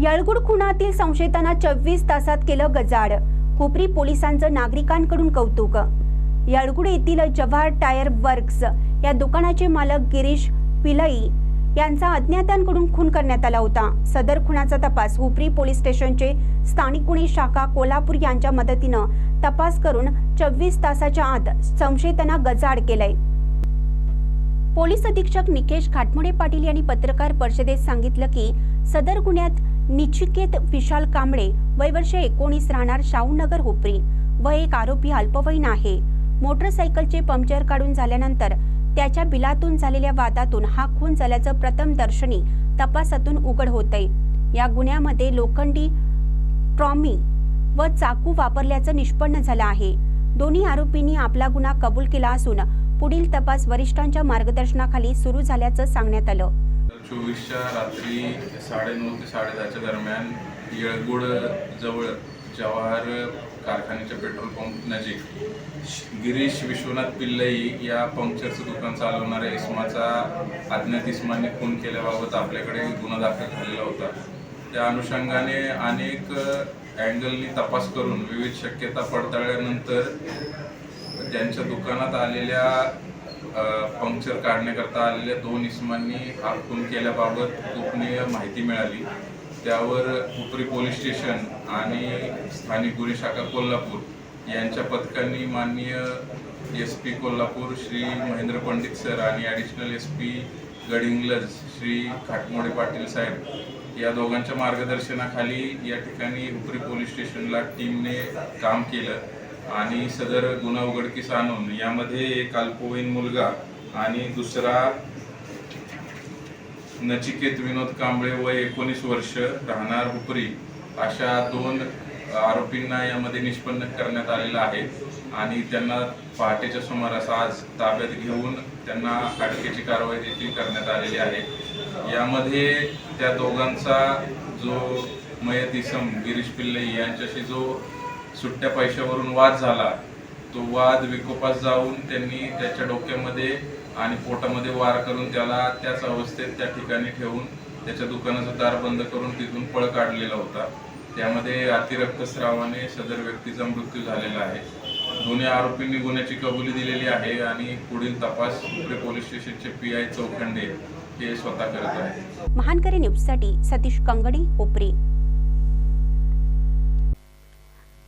यळगुड खुणातील संशयितांना चोवीस तासात केलं गजाड हुपरी पोलिसांचं नागरिकांकडून कौतुक. यळगुड येथील जव्हार टायर वर्क्स या दुकानाचे मालक गिरीश पिलई यांचा अज्ञातांकडून खून करण्यात आला होता. सदर खुनाचा तपास हुपरी पोलीस स्टेशनचे स्थानिक गुन्हे शाखा कोल्हापूर यांच्या मदतीनं तपास करून चोवीस तासाच्या आत संशयितांना गजाड केलाय. पोलीस अधीक्षक निकेश घाटमोडे पाटील यांनी पत्रकार परिषदेत सांगितलं की सदर गुन्ह्यात निचिकेत विशाल कांबळे वय वर्ष एकोणीस राहणार शाहूनगर हुपरी व एक आरोपी अल्पवयीन आहे. मोटरसायकलचे पंक्चर काढून झाल्यानंतर त्याच्या बिलातून झालेल्या वादातून हा खून झाल्याचं प्रथम दर्शनी तपासातून उघड होतंय. या गुन्ह्यामध्ये लोखंडी ट्रॉमी व चाकू वापरल्याचं निष्पन्न झालं आहे. दोन्ही आरोपींनी आपला गुन्हा कबूल केला असून पुढील तपास वरिष्ठांच्या मार्गदर्शनाखाली सुरू झाल्याचं सांगण्यात आलं. चोवीसच्या रात्री साडेनऊ ते साडेदहाच्या दरम्यान येळगुड जवळ जवाहर कारखान्याच्या पेट्रोल पंप नजीक गिरीश विश्वनाथ पिल्लई या पंक्चरचं दुकान चालवणाऱ्या इस्माचा अज्ञात इस्माने खून केल्याबाबत आपल्याकडे गुन्हा दाखल झालेला होता. त्या अनुषंगाने अनेक अँगलनी तपास करून विविध शक्यता पडताळल्यानंतर त्यांच्या दुकानात आलेल्या पंक्चर काढण्याकरता आलेल्या दोन इसमांनी हा खून केल्याबाबत गोपनीय माहिती मिळाली. त्यावर उपरी पोलीस स्टेशन आणि स्थानिक गुन्हे शाखा कोल्हापूर यांच्या पथकांनी माननीय S P Kolhapur Shri Mahendra Pandit sir आणि additional S P Gadhinglaj Shri Khatmode Patil साहेब या दोघांच्या मार्गदर्शनाखाली या ठिकाणी उपरी पोलीस स्टेशनला टीमने काम केलं. आणि सदर गुन्हा उघडकीस आणून यामध्ये एक अल्पवयीन मुलगा आणि दुसरा नचिकेत विनोद कांबळे व एकोणीस वर्ष राहणार हुपरी अशा दोन आरोपींना यामध्ये निष्पन्न करण्यात आलेलं आहे. आणि त्यांना पहाटेच्या सुमारास आज ताब्यात घेऊन त्यांना अटकेची कारवाई देखील करण्यात आलेली आहे. यामध्ये त्या दोघांचा जो मयत इसम गिरीश पिल्ले यांच्याशी जो सुट्ट्या पैशावरून वाद झाला तो वाद विकोपास जाऊन त्यांनी त्याच्या डोक्यामध्ये आणि पोटामध्ये वार करून त्याला त्याच अवस्थेत त्या ठिकाणी ठेवून त्याच्या दुकानाचं दार बंद करून तिथून पळ काढलेला होता. त्यामध्ये अतिरक्तस्रावाने सदर व्यक्तीचा मृत्यू झालेला आहे. दोन्ही आरोपींनी गुन्ह्याची कबुली दिलेली आहे आणि पुढील तपास उपरे पोलीस स्टेशनचे पी आय चौखंडे हे स्वतः करत आहेत. महानकरी न्यूजसाठी सतीश कंगडी हुपरी